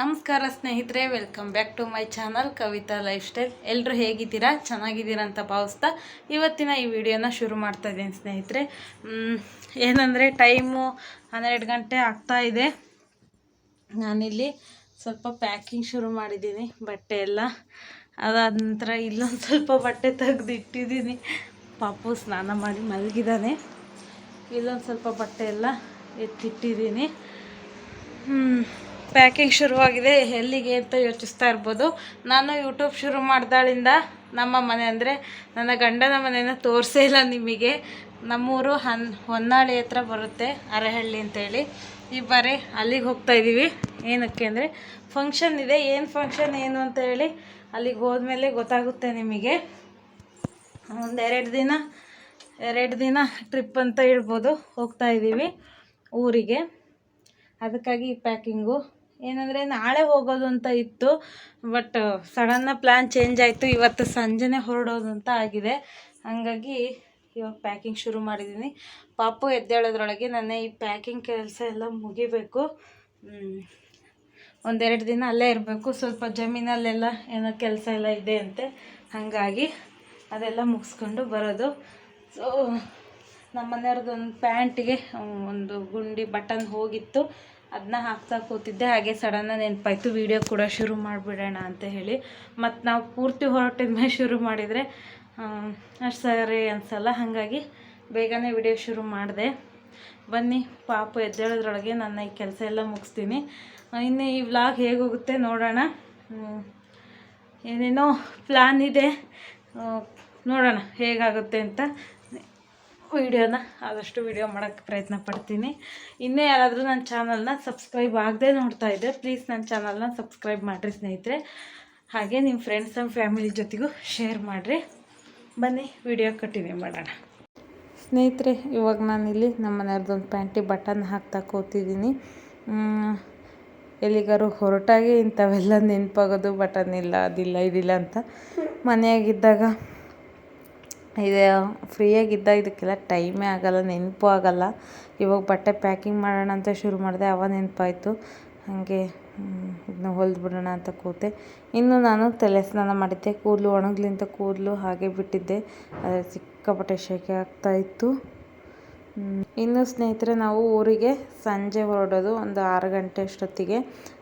ನಮಸ್ಕಾರ ಸ್ನೇಹಿತರೆ welcome back to my channel Kavitha lifestyle ಎಲ್ಲರೂ ಹೇಗಿದ್ದೀರಾ? ಚೆನ್ನಾಗಿದ್ದೀರಾ ಅಂತ ಭಾವಿಸ್ತಾ ಇವತ್ತಿನ ಈ ವಿಡಿಯೋನ ಶುರು ಮಾಡ್ತಾ ಇದ್ದೀನಿ ಸ್ನೇಹಿತರೆ. ಏನಂದರೆ ಟೈಮು ಹನ್ನೆರಡು ಗಂಟೆ ಆಗ್ತಾ ಇದೆ. ನಾನಿಲ್ಲಿ ಸ್ವಲ್ಪ ಪ್ಯಾಕಿಂಗ್ ಶುರು ಮಾಡಿದ್ದೀನಿ, ಬಟ್ಟೆ ಎಲ್ಲ. ಅದಾದ ನಂತರ ಇಲ್ಲೊಂದು ಸ್ವಲ್ಪ ಬಟ್ಟೆ ತೆಗೆದಿಟ್ಟಿದ್ದೀನಿ. ಪಾಪು ಸ್ನಾನ ಮಾಡಿ ಮಲಗಿದ್ದಾನೆ ಇಲ್ಲೊಂದು ಸ್ವಲ್ಪ ಬಟ್ಟೆ ಎಲ್ಲ ಎತ್ತಿಟ್ಟಿದ್ದೀನಿ. ಪ್ಯಾಕಿಂಗ್ ಶುರುವಾಗಿದೆ. ಎಲ್ಲಿಗೆ ಅಂತ ಯೋಚಿಸ್ತಾ ಇರ್ಬೋದು. ನಾನು ಯೂಟ್ಯೂಬ್ ಶುರು ಮಾಡ್ದಾಳಿಂದ ನಮ್ಮ ಮನೆ ಅಂದರೆ ನನ್ನ ಗಂಡನ ಮನೆನ ತೋರಿಸೇ ಇಲ್ಲ ನಿಮಗೆ. ನಮ್ಮೂರು ಹನ್, ಹೊನ್ನಾಳಿ ಹತ್ರ ಬರುತ್ತೆ ಅರಹಳ್ಳಿ ಅಂತೇಳಿ. ಈ ಬಾರಿ ಅಲ್ಲಿಗೆ ಹೋಗ್ತಾ ಇದ್ದೀವಿ ಏನಕ್ಕೆ ಅಂದರೆ ಫಂಕ್ಷನ್ ಇದೆ. ಏನು ಫಂಕ್ಷನ್ ಏನು ಅಂತ ಹೇಳಿ ಅಲ್ಲಿಗೆ ಹೋದ್ಮೇಲೆ ಗೊತ್ತಾಗುತ್ತೆ ನಿಮಗೆ. ಒಂದು ಎರಡು ದಿನ ಎರಡು ದಿನ ಟ್ರಿಪ್ ಅಂತ ಹೇಳ್ಬೋದು. ಹೋಗ್ತಾ ಇದ್ದೀವಿ ಊರಿಗೆ. ಅದಕ್ಕಾಗಿ ಈ ಪ್ಯಾಕಿಂಗು ಏನಂದರೆ ನಾಳೆ ಹೋಗೋದು ಅಂತ ಇತ್ತು ಬಟ್ ಸಡನ್ನ ಪ್ಲ್ಯಾನ್ ಚೇಂಜ್ ಆಯಿತು. ಇವತ್ತು ಸಂಜೆನೇ ಹೊರಡೋದು ಅಂತ ಆಗಿದೆ. ಹಾಗಾಗಿ ಇವಾಗ ಪ್ಯಾಕಿಂಗ್ ಶುರು ಮಾಡಿದ್ದೀನಿ ಪಾಪು ಎದ್ದೇಳೋದ್ರೊಳಗೆ ನನ್ನ ಈ ಪ್ಯಾಕಿಂಗ್ ಕೆಲಸ ಎಲ್ಲ ಮುಗಿಬೇಕು. ಒಂದೆರಡು ದಿನ ಅಲ್ಲೇ ಇರಬೇಕು. ಸ್ವಲ್ಪ ಜಮೀನಲ್ಲೆಲ್ಲ ಏನೋ ಕೆಲಸ ಎಲ್ಲ ಇದೆ ಅಂತೆ. ಹಾಗಾಗಿ ಅದೆಲ್ಲ ಮುಗಿಸ್ಕೊಂಡು ಬರೋದು. ಸೊ ನಮ್ಮ ಮನೆಯವ್ರದ್ದು ಒಂದು ಪ್ಯಾಂಟಿಗೆ ಒಂದು ಗುಂಡಿ ಬಟನ್ ಹೋಗಿತ್ತು. ಅದನ್ನ ಹಾಕ್ತಾ ಕೂತಿದ್ದೆ. ಹಾಗೆ ಸಡನ್ನಾಗಿ ನೆನಪಾಯ್ತು, ವೀಡಿಯೋ ಕೂಡ ಶುರು ಮಾಡಿಬಿಡೋಣ ಅಂತ ಹೇಳಿ. ಮತ್ತು ನಾವು ಪೂರ್ತಿ ಹೊರಟಿದ ಮೇಲೆ ಶುರು ಮಾಡಿದರೆ ಅಷ್ಟು ಸರಿ ಅನಿಸಲ್ಲ, ಹಾಗಾಗಿ ಬೇಗನೆ ವಿಡಿಯೋ ಶುರು ಮಾಡಿದೆ. ಬನ್ನಿ, ಪಾಪು ಎದ್ದೇಳೋದ್ರೊಳಗೆ ನನ್ನ ಈ ಕೆಲಸ ಎಲ್ಲ ಮುಗಿಸ್ತೀನಿ. ಇನ್ನು ಈ ವ್ಲಾಗ್ ಹೇಗೋಗುತ್ತೆ ನೋಡೋಣ. ಏನೇನೋ ಪ್ಲ್ಯಾನ್ ಇದೆ. ನೋಡೋಣ ಹೇಗಾಗುತ್ತೆ ಅಂತ. ವಿಡಿಯೋನ. ಆದಷ್ಟು ವಿಡಿಯೋ ಮಾಡೋಕ್ಕೆ ಪ್ರಯತ್ನ ಪಡ್ತೀನಿ. ಇನ್ನೇ ಯಾರಾದರೂ ನನ್ನ ಚಾನಲ್ನ ಸಬ್ಸ್ಕ್ರೈಬ್ ಆಗದೆ ನೋಡ್ತಾ ಇದ್ದೆ ಪ್ಲೀಸ್ ನನ್ನ ಚಾನಲ್ನ ಸಬ್ಸ್ಕ್ರೈಬ್ ಮಾಡಿರಿ ಸ್ನೇಹಿತರೆ. ಹಾಗೆ ನಿಮ್ಮ ಫ್ರೆಂಡ್ಸ್ ಆ್ಯಂಡ್ ಫ್ಯಾಮಿಲಿ ಜೊತೆಗೂ ಶೇರ್ ಮಾಡಿರಿ. ಬನ್ನಿ, ವಿಡಿಯೋ ಕಂಟಿನ್ಯೂ ಮಾಡೋಣ. ಸ್ನೇಹಿತರೆ, ಇವಾಗ ನಾನು ಇಲ್ಲಿ ನಮ್ಮ ಮನೆಯವ್ರದ್ದೊಂದು ಪ್ಯಾಂಟಿ ಬಟನ್ ಹಾಕ್ತಾ ಕೂತಿದ್ದೀನಿ. ಎಲ್ಲಿಗಾರು ಹೊರಟಾಗಿ ಇಂಥವೆಲ್ಲ ನೆನಪಾಗೋದು ಬಟನ್ ಇಲ್ಲ, ಅದಿಲ್ಲ, ಇದಿಲ್ಲ ಅಂತ ಮನೆಯಾಗಿದ್ದಾಗ ಇದೆ ಫ್ರೀಯಾಗಿದ್ದ ಇದಕ್ಕೆಲ್ಲ ಟೈಮೇ ಆಗಲ್ಲ, ನೆನಪು ಆಗಲ್ಲ. ಇವಾಗ ಬಟ್ಟೆ ಪ್ಯಾಕಿಂಗ್ ಮಾಡೋಣ ಅಂತ ಶುರು ಮಾಡಿದೆ ಅವ ನೆನಪಾಯಿತು. ಹಾಗೆ ಇದನ್ನ ಹೊಲ್ದು ಬಿಡೋಣ ಅಂತ ಕೂತೆ. ಇನ್ನು ನಾನು ತಲೆ ಸ್ನಾನ ಮಾಡಿದ್ದೆ, ಕೂದಲು ಒಣಗ್ಲಿಂತ ಕೂದಲು ಹಾಗೆ ಬಿಟ್ಟಿದ್ದೆ. ಅದೇ ಸಿಕ್ಕಾಪಟ್ಟೆ ಶೆಕೆ ಆಗ್ತಾ ಇತ್ತು. ಇನ್ನು ಸ್ನೇಹಿತರೆ, ನಾವು ಊರಿಗೆ ಸಂಜೆ ಹೊರಡೋದು ಒಂದು ಆರು ಗಂಟೆ ಅಷ್ಟೊತ್ತಿಗೆ.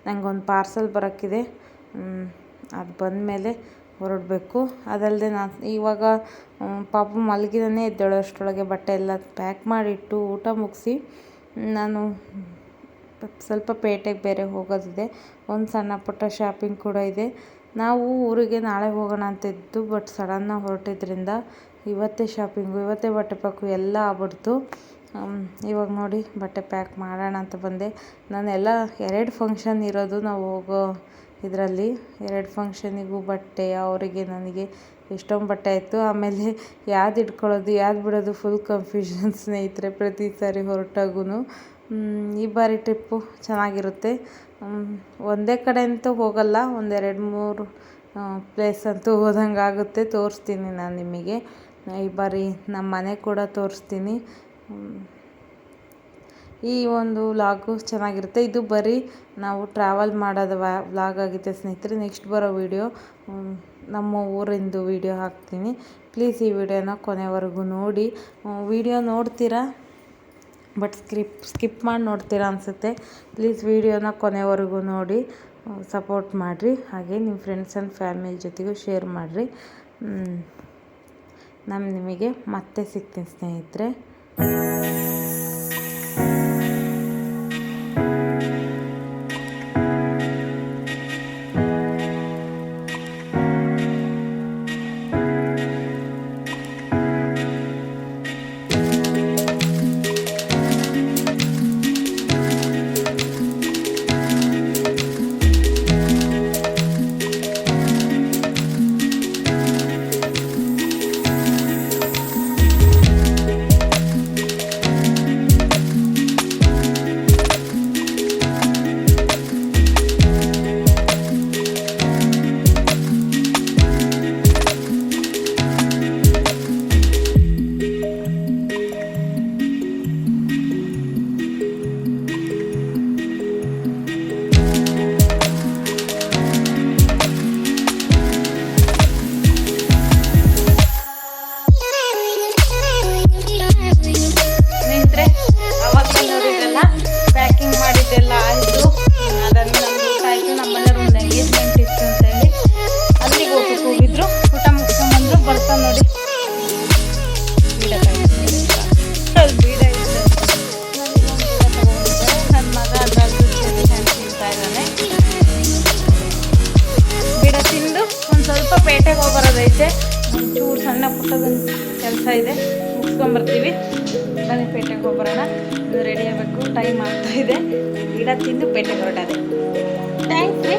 ನನಗೊಂದು ಪಾರ್ಸಲ್ ಬರೋಕ್ಕಿದೆ. ಅದು ಬಂದಮೇಲೆ ಹೊರಡಬೇಕು. ಅದಲ್ಲದೆ ನಾನು ಇವಾಗ ಪಾಪ ಮಲಗಿದನೇ ಎದ್ದೇಳೋಷ್ಟರೊಳಗೆ ಬಟ್ಟೆ ಎಲ್ಲ ಪ್ಯಾಕ್ ಮಾಡಿಟ್ಟು ಊಟ ಮುಗಿಸಿ, ನಾನು ಸ್ವಲ್ಪ ಪೇಟೆಗೆ ಬೇರೆ ಹೋಗೋದಿದೆ. ಒಂದು ಸಣ್ಣ ಪುಟ್ಟ ಶಾಪಿಂಗ್ ಕೂಡ ಇದೆ. ನಾವು ಊರಿಗೆ ನಾಳೆ ಹೋಗೋಣ ಅಂತ ಇದ್ದು, ಬಟ್ ಸಡನ್ನಾಗಿ ಹೊರಟಿದ್ರಿಂದ ಇವತ್ತೇ ಶಾಪಿಂಗು, ಇವತ್ತೇ ಬಟ್ಟೆ ಪ್ಯಾಕು ಎಲ್ಲ ಆಗ್ಬಿಡ್ತು. ಇವಾಗ ನೋಡಿ ಬಟ್ಟೆ ಪ್ಯಾಕ್ ಮಾಡೋಣ ಅಂತ ಬಂದೆ. ನಾನೆಲ್ಲ ಎರಡು ಫಂಕ್ಷನ್ ಇರೋದು, ನಾವು ಹೋಗೋ ಇದರಲ್ಲಿ ಎರಡು ಫಂಕ್ಷನಿಗೂ ಬಟ್ಟೆ, ಅವರಿಗೆ ನನಗೆ ಎಷ್ಟೊಂದು ಬಟ್ಟೆ ಆಯಿತು. ಆಮೇಲೆ ಯಾವ್ದು ಇಟ್ಕೊಳ್ಳೋದು ಯಾವ್ದು ಬಿಡೋದು ಫುಲ್ ಕನ್ಫ್ಯೂಷನ್ ಸ್ನೇಹಿತರೆ ಪ್ರತಿ ಸಾರಿ ಹೊರಟಾಗೂ ಈ ಬಾರಿ ಟ್ರಿಪ್ಪು ಚೆನ್ನಾಗಿರುತ್ತೆ. ಒಂದೇ ಕಡೆ ಅಂತೂ ಹೋಗಲ್ಲ ಒಂದೆರಡು ಮೂರು ಪ್ಲೇಸ್ ಅಂತೂ ಹೋದಂಗೆ ಆಗುತ್ತೆ. ತೋರಿಸ್ತೀನಿ ನಾನು ನಿಮಗೆ. ಈ ಬಾರಿ ನಮ್ಮ ಮನೆ ಕೂಡ ತೋರಿಸ್ತೀನಿ. ಈ ಒಂದು ವ್ಲಾಗು ಚೆನ್ನಾಗಿರುತ್ತೆ. ಇದು ಬರೀ ನಾವು ಟ್ರಾವೆಲ್ ಮಾಡೋದು ವ್ಲಾಗ್ ಆಗಿದೆ ಸ್ನೇಹಿತರೆ. ನೆಕ್ಸ್ಟ್ ಬರೋ ವಿಡಿಯೋ ನಮ್ಮ ಊರಿಂದು ವಿಡಿಯೋ ಹಾಕ್ತೀನಿ. ಪ್ಲೀಸ್ ಈ ವಿಡಿಯೋನ ಕೊನೆವರೆಗೂ ನೋಡಿ. ವಿಡಿಯೋ ನೋಡ್ತೀರಾ? ಬಟ್ ಸ್ಕಿಪ್ ಸ್ಕಿಪ್ ಮಾಡಿ ನೋಡ್ತೀರಾ ಅನಿಸುತ್ತೆ. ಪ್ಲೀಸ್ ವಿಡಿಯೋನ ಕೊನೆವರೆಗೂ ನೋಡಿ ಸಪೋರ್ಟ್ ಮಾಡಿರಿ. ಹಾಗೆ ನಿಮ್ಮ ಫ್ರೆಂಡ್ಸ್ ಆ್ಯಂಡ್ ಫ್ಯಾಮಿಲಿ ಜೊತೆಗೂ ಶೇರ್ ಮಾಡಿರಿ. ನಾನು ನಿಮಗೆ ಮತ್ತೆ ಸಿಗ್ತೀನಿ ಸ್ನೇಹಿತರೆ. ಸ್ವಲ್ಪ ಪೇಟೆಗೆ ಹೋಗ್ಬರೋದೈತೆ. ಒಂಚೂರು ಸಣ್ಣ ಪುಟ್ಟದೊಂದು ಕೆಲಸ ಇದೆ. ಮುಗಿಸ್ಕೊಂಬರ್ತೀವಿ. ಬನ್ನಿ ಪೇಟೆಗೆ ಹೋಗ್ಬರೋಣ. ಇದು ರೆಡಿ ಆಗಬೇಕು. ಟೈಮ್ ಆಗ್ತಾ ಇದೆ. ಗಿಡ ತಿಂದು ಪೇಟೆಗೆ ಹೊರಡೋದೆ ಥ್ಯಾಂಕ್ಸ್ ರೀ.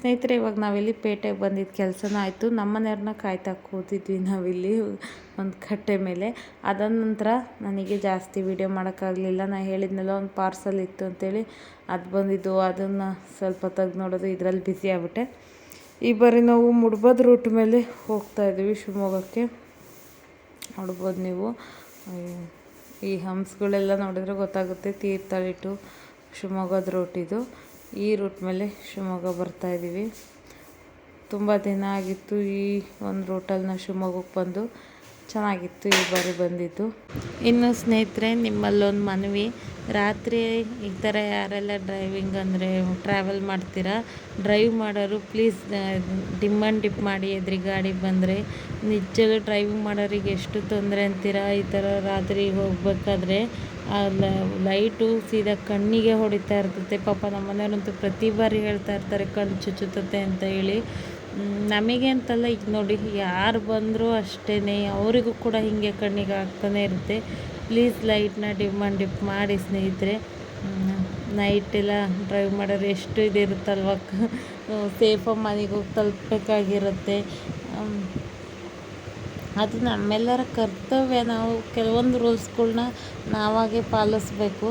ಸ್ನೇಹಿತರೆ, ಇವಾಗ ನಾವಿಲ್ಲಿ ಪೇಟೆಗೆ ಬಂದಿದ್ದ ಕೆಲಸನ ಆಯಿತು. ನಮ್ಮನೆಯವ್ರನ್ನ ಕಾಯ್ತಾ ಕೂತಿದ್ವಿ ನಾವಿಲ್ಲಿ ಒಂದು ಕಟ್ಟೆ ಮೇಲೆ. ಅದಾದ ನಂತರ ನನಗೆ ಜಾಸ್ತಿ ವೀಡಿಯೋ ಮಾಡೋಕ್ಕಾಗಲಿಲ್ಲ. ನಾನು ಹೇಳಿದ್ನಲ್ಲ, ಒಂದು ಪಾರ್ಸಲ್ ಇತ್ತು ಅಂತೇಳಿ. ಅದು ಬಂದಿದ್ದು, ಅದನ್ನು ಸ್ವಲ್ಪ ತೆಗ್ದು ನೋಡೋದು, ಇದರಲ್ಲಿ ಬ್ಯುಸಿ ಆಗ್ಬಿಟ್ಟೆ. ಈ ಬಾರಿ ನಾವು ಮುಡ್ಬೋದು ರೂಟ್ ಮೇಲೆ ಹೋಗ್ತಾ ಇದ್ದೀವಿ ಶಿವಮೊಗ್ಗಕ್ಕೆ. ನೋಡ್ಬೋದು ನೀವು. ಈ ಹಂಪ್ಸ್ಗಳೆಲ್ಲ ನೋಡಿದ್ರೆ ಗೊತ್ತಾಗುತ್ತೆ, ತೀರ್ಥಹಳ್ಳಿ ಟು ಶಿವಮೊಗ್ಗದ ರೂಟ್ ಇದು. ಈ ರೂಟ್ ಮೇಲೆ ಶಿವಮೊಗ್ಗ ಬರ್ತಾ ಇದ್ದೀವಿ. ತುಂಬ ದಿನ ಆಗಿತ್ತು ಈ ಒಂದು ರೂಟಲ್ಲಿ ನಾವು ಶಿವಮೊಗ್ಗಕ್ಕೆ ಬಂದು. ಚೆನ್ನಾಗಿತ್ತು, ಈ ಬಾರಿ ಬಂದಿದ್ದು. ಇನ್ನು ಸ್ನೇಹಿತರೆ, ನಿಮ್ಮಲ್ಲೊಂದು ಮನವಿ. ರಾತ್ರಿ ಈ ಥರ ಯಾರೆಲ್ಲ ಡ್ರೈವಿಂಗ್ ಅಂದರೆ ಟ್ರಾವೆಲ್ ಮಾಡ್ತೀರಾ ಡ್ರೈವ್ ಮಾಡೋರು ಪ್ಲೀಸ್ ಡಿಮ್ ಡಿಪ್ ಮಾಡಿ ಎದ್ರಿ ಗಾಡಿ ಬಂದರೆ. ನಿಜವಾಗ್ಲೂ ಡ್ರೈವಿಂಗ್ ಮಾಡೋರಿಗೆ ಎಷ್ಟು ತೊಂದರೆ ಅಂತೀರಾ? ಈ ಥರ ರಾತ್ರಿ ಹೋಗ್ಬೇಕಾದ್ರೆ ಲೈಟು ಸೀದಾ ಕಣ್ಣಿಗೆ ಹೊಡಿತಾ ಇರ್ತದೆ. ಪಾಪ ನಮ್ಮ ಮನೆಯವರಂತೂ ಪ್ರತಿ ಬಾರಿ ಹೇಳ್ತಾ ಇರ್ತಾರೆ, ಕಣ್ಣು ಚುಚ್ಚುತ್ತೆ ಅಂತ ಹೇಳಿ. ನಮಗೆ ಅಂತಲ್ಲ ಈಗ ನೋಡಿ, ಯಾರು ಬಂದರೂ ಅಷ್ಟೇ ಅವರಿಗೂ ಕೂಡ ಹೀಗೆ ಕಣ್ಣಿಗೆ ಆಗ್ತಾನೆ ಇರುತ್ತೆ. ಪ್ಲೀಸ್ ಲೈಟ್ನ ಡಿಮ್ ಆ್ಯಂಡ್ ಡಿಪ್ ಮಾಡಿ ಸ್ನೇಹಿತರೆ. ನೈಟ್ ಎಲ್ಲ ಡ್ರೈವ್ ಮಾಡೋರು ಎಷ್ಟು ಇದಿರುತ್ತಲ್ವ? ಸೇಫಾಗಿ ಮನೆಗೆ ಹೋಗಿ ತಲುಪಬೇಕಾಗಿರುತ್ತೆ. ಅದು ನಮ್ಮೆಲ್ಲರ ಕರ್ತವ್ಯ. ನಾವು ಕೆಲವೊಂದು ರೂಲ್ಸ್ಗಳನ್ನ ನಾವಾಗೇ ಪಾಲಿಸ್ಬೇಕು.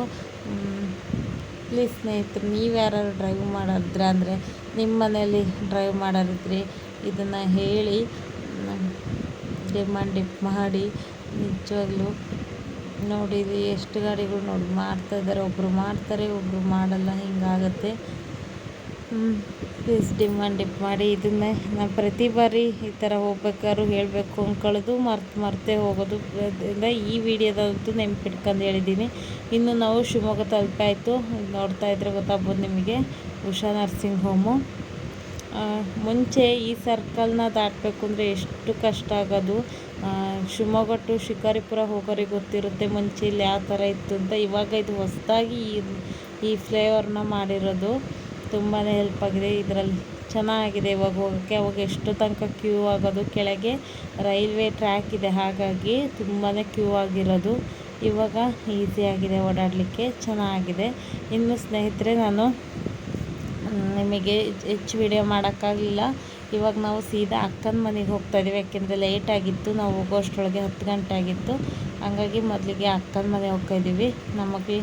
ಪ್ಲೀಸ್ ಸ್ನೇಹಿತರೆ ನೀವು ಯಾರು ಡ್ರೈವ್ ಮಾಡಿದ್ರೆ ಅಂದರೆ ನಿಮ್ಮ ಮನೇಲಿ ಡ್ರೈವ್ ಮಾಡೋರಿದ್ರಿ ಇದನ್ನು ಹೇಳಿ ಡಿಮಾಂಡ್ ಡಿಪ್ ಮಾಡಿ, ನಿಜವಾಗ್ಲೂ ನೋಡಿ ಎಷ್ಟು ಗಾಡಿಗಳು ನೋಡಿ ಮಾಡ್ತಾಯಿದ್ದಾರೆ ಒಬ್ಬರು ಮಾಡ್ತಾರೆ ಒಬ್ಬರು ಮಾಡಲ್ಲ, ಹಿಂಗಾಗತ್ತೆ. ಪ್ಲೀಸ್ ಡಿಮ್ಯಾಂಡ್ ಡಿಪ್ ಮಾಡಿ ಇದನ್ನೇ ನಾನು ಪ್ರತಿ ಬಾರಿ ಈ ಥರ ಹೋಗ್ಬೇಕಾದ್ರು ಹೇಳಬೇಕು ಅಂದ್ಕೊಳ್ಳೋದು ಮರ್ತು ಮರ್ತೇ ಹೋಗೋದು. ಅದರಿಂದ ಈ ವಿಡಿಯೋದಂತೂ ನೆನ್ಪಿಟ್ಕೊಂಡು ಹೇಳಿದ್ದೀನಿ. ಇನ್ನು ನಾವು ಶಿವಮೊಗ್ಗ ತಲುಪಾಯಿತು ನೋಡ್ತಾ ಇದ್ರೆ ಗೊತ್ತಾಗ್ಬೋದು ನಿಮಗೆ. ಉಷಾ ನರ್ಸಿಂಗ್ ಹೋಮು ಮುಂಚೆ ಈ ಸರ್ಕಲ್ನ ದಾಟಬೇಕು ಅಂದರೆ ಎಷ್ಟು ಕಷ್ಟ ಆಗೋದು. ಶಿವಮೊಗ್ಗ ಟು ಶಿಕಾರಿಪುರ ಹೋಗೋರಿಗೆ ಗೊತ್ತಿರುತ್ತೆ ಮುಂಚೆ ಇಲ್ಲಿ ಯಾವ ಥರ ಇತ್ತು ಅಂತ. ಇವಾಗ ಇದು ಹೊಸದಾಗಿ ಈ ಈ ಫ್ಲೇವರ್ನ ಮಾಡಿರೋದು. ತುಂಬಾ ಹೆಲ್ಪ್ ಆಗಿದೆ. ಇದರಲ್ಲಿ ಚೆನ್ನಾಗಿದೆ ಇವಾಗ ಹೋಗೋಕ್ಕೆ. ಅವಾಗ ಎಷ್ಟು ತನಕ ಕ್ಯೂ ಆಗೋದು ಕೆಳಗೆ. ರೈಲ್ವೆ ಟ್ರ್ಯಾಕ್ ಇದೆ. ಹಾಗಾಗಿ ತುಂಬಾ ಕ್ಯೂ ಆಗಿರೋದು. ಇವಾಗ ಈಸಿಯಾಗಿದೆ ಓಡಾಡಲಿಕ್ಕೆ. ಚೆನ್ನಾಗಿದೆ. ಇನ್ನು ಸ್ನೇಹಿತರೆ, ನಾನು ನಿಮಗೆ ಹೆಚ್ಚು ವಿಡಿಯೋ ಮಾಡೋಕ್ಕಾಗಲಿಲ್ಲ. ಇವಾಗ ನಾವು ಸೀದಾ ಅಕ್ಕನ ಮನೆಗೆ ಹೋಗ್ತಾ ಇದ್ದೀವಿ. ಯಾಕೆಂದರೆ ಲೇಟ್ ಆಗಿತ್ತು. ನಾವು ಹೋಗೋಷ್ಟರೊಳಗೆ ಹತ್ತು ಗಂಟೆ ಆಗಿತ್ತು. ಹಂಗಾಗಿ ಮೊದಲಿಗೆ ಅಕ್ಕನ ಮನೆಗೆ ಹೋಗ್ತಾ ಇದ್ದೀವಿ. ನಮಗೆ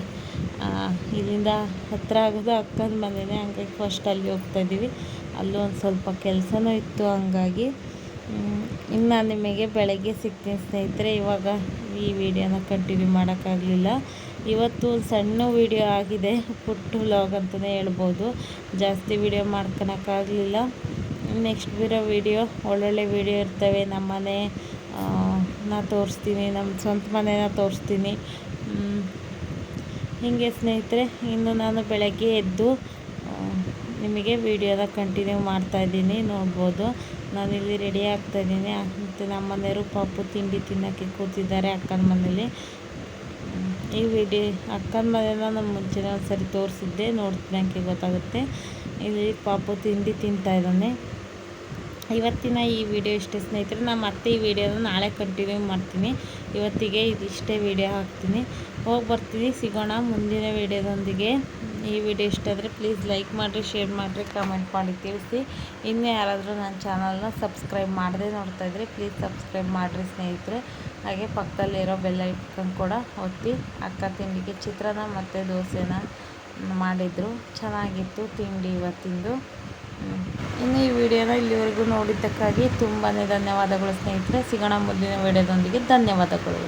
ಇಲ್ಲಿಂದ ಹತ್ತಿರ ಆಗೋದು ಅಕ್ಕನ ಮನೆಯೇ ಹಂಗಾಗಿ ಫಸ್ಟ್ ಅಲ್ಲಿ ಹೋಗ್ತಾ ಇದ್ದೀವಿ. ಅಲ್ಲೂ ಒಂದು ಸ್ವಲ್ಪ ಕೆಲಸನೂ ಇತ್ತು ಹಂಗಾಗಿ. ಇನ್ನು ನಿಮಗೆ ಬೆಳಗ್ಗೆ ಸಿಗ್ತೀನಿ ಸ್ನೇಹಿತರೆ. ಇವಾಗ ಈ ವಿಡಿಯೋನ ಕಂಟಿನ್ಯೂ ಮಾಡೋಕ್ಕಾಗಲಿಲ್ಲ. ಇವತ್ತು ಸಣ್ಣ ವಿಡಿಯೋ ಆಗಿದೆ. ಪುಟ್ಟು ವ್ಲಾಗ್ ಅಂತಲೇ ಹೇಳ್ಬೋದು. ಜಾಸ್ತಿ ವಿಡಿಯೋ ಮಾಡ್ಕೊಳಕ್ಕಾಗಲಿಲ್ಲ ನೆಕ್ಸ್ಟ್ ಬಿರೋ ವಿಡಿಯೋ ಒಳ್ಳೊಳ್ಳೆ ವಿಡಿಯೋ ಇರ್ತವೆ. ನಮ್ಮ ಮನೆ ನಾ ತೋರಿಸ್ತೀನಿ. ನಮ್ಮ ಸ್ವಂತ ಮನೆನ ತೋರಿಸ್ತೀನಿ. ಹೀಗೆ ಸ್ನೇಹಿತರೆ, ಇನ್ನು ನಾನು ಬೆಳಗ್ಗೆ ಎದ್ದು ನಿಮಗೆ ವಿಡಿಯೋದ ಕಂಟಿನ್ಯೂ ಮಾಡ್ತಾಯಿದ್ದೀನಿ ನೋಡ್ಬೋದು. ನಾನಿಲ್ಲಿ ರೆಡಿ ಆಗ್ತಾಯಿದ್ದೀನಿ ಮತ್ತು ನಮ್ಮ ಮನೆಯವರು ಪಾಪು ತಿಂಡಿ ತಿನ್ನೋಕ್ಕೆ ಕೂತಿದ್ದಾರೆ ಅಕ್ಕನ ಮನೇಲಿ. ಈ ವಿಡಿಯೋ ಅಕ್ಕನ ಮನೆಯಲ್ಲ ನಾನು ಮುಂಚೆನೇ ಒಂದು ಸರಿ ತೋರಿಸಿದ್ದೆ ನೋಡ್ತಿದ್ದಂಗೆ ಗೊತ್ತಾಗುತ್ತೆ. ಇಲ್ಲಿ ಪಾಪು ತಿಂಡಿ ತಿಂತಾ ಇದ್ದಾನೆ. ಇವತ್ತಿನ ಈ ವಿಡಿಯೋ ಇಷ್ಟೇ ಸ್ನೇಹಿತರೆ ನಾನು ಮತ್ತೆ ಈ ವಿಡಿಯೋನ ನಾಳೆ ಕಂಟಿನ್ಯೂ ಮಾಡ್ತೀನಿ. ಇವತ್ತಿಗೆ ಇದಿಷ್ಟೇ ವಿಡಿಯೋ ಹಾಕ್ತೀನಿ. ಹೋಗಿ ಬರ್ತೀನಿ, ಸಿಗೋಣ ಮುಂದಿನ ವಿಡಿಯೋದೊಂದಿಗೆ. ಈ ವಿಡಿಯೋ ಇಷ್ಟ ಆದರೆ ಪ್ಲೀಸ್ ಲೈಕ್ ಮಾಡಿರಿ ಶೇರ್ ಮಾಡಿರಿ ಕಮೆಂಟ್ ಮಾಡಿ ತಿಳಿಸಿ. ಇನ್ನೂ ಯಾರಾದರೂ ನನ್ನ ಚಾನಲ್ನ ಸಬ್ಸ್ಕ್ರೈಬ್ ಮಾಡದೆ ನೋಡ್ತಾ ಇದ್ದರೆ ಪ್ಲೀಸ್ ಸಬ್ಸ್ಕ್ರೈಬ್ ಮಾಡಿರಿ ಸ್ನೇಹಿತರೆ. ಹಾಗೆ ಪಕ್ಕದಲ್ಲಿರೋ ಬೆಲ್ಲ ಐಕನ್ ಕೂಡ ಒತ್ತಿ. ಅಕ್ಕ ತಿಂಡಿಗೆ ಚಿತ್ರಾನ್ನ ಮತ್ತು ದೋಸೆನ ಮಾಡಿದರು. ಚೆನ್ನಾಗಿತ್ತು ತಿಂಡಿ ಇವತ್ತಿಂದು. ಇನ್ನು ಈ ವಿಡಿಯೋನ ಇಲ್ಲಿವರೆಗೂ ನೋಡಿದ್ದಕ್ಕಾಗಿ ತುಂಬಾ ಧನ್ಯವಾದಗಳು ಸ್ನೇಹಿತರೆ. ಸಿಗೋಣ ಮುಂದಿನ ವಿಡಿಯೋದೊಂದಿಗೆ ಧನ್ಯವಾದಗಳು.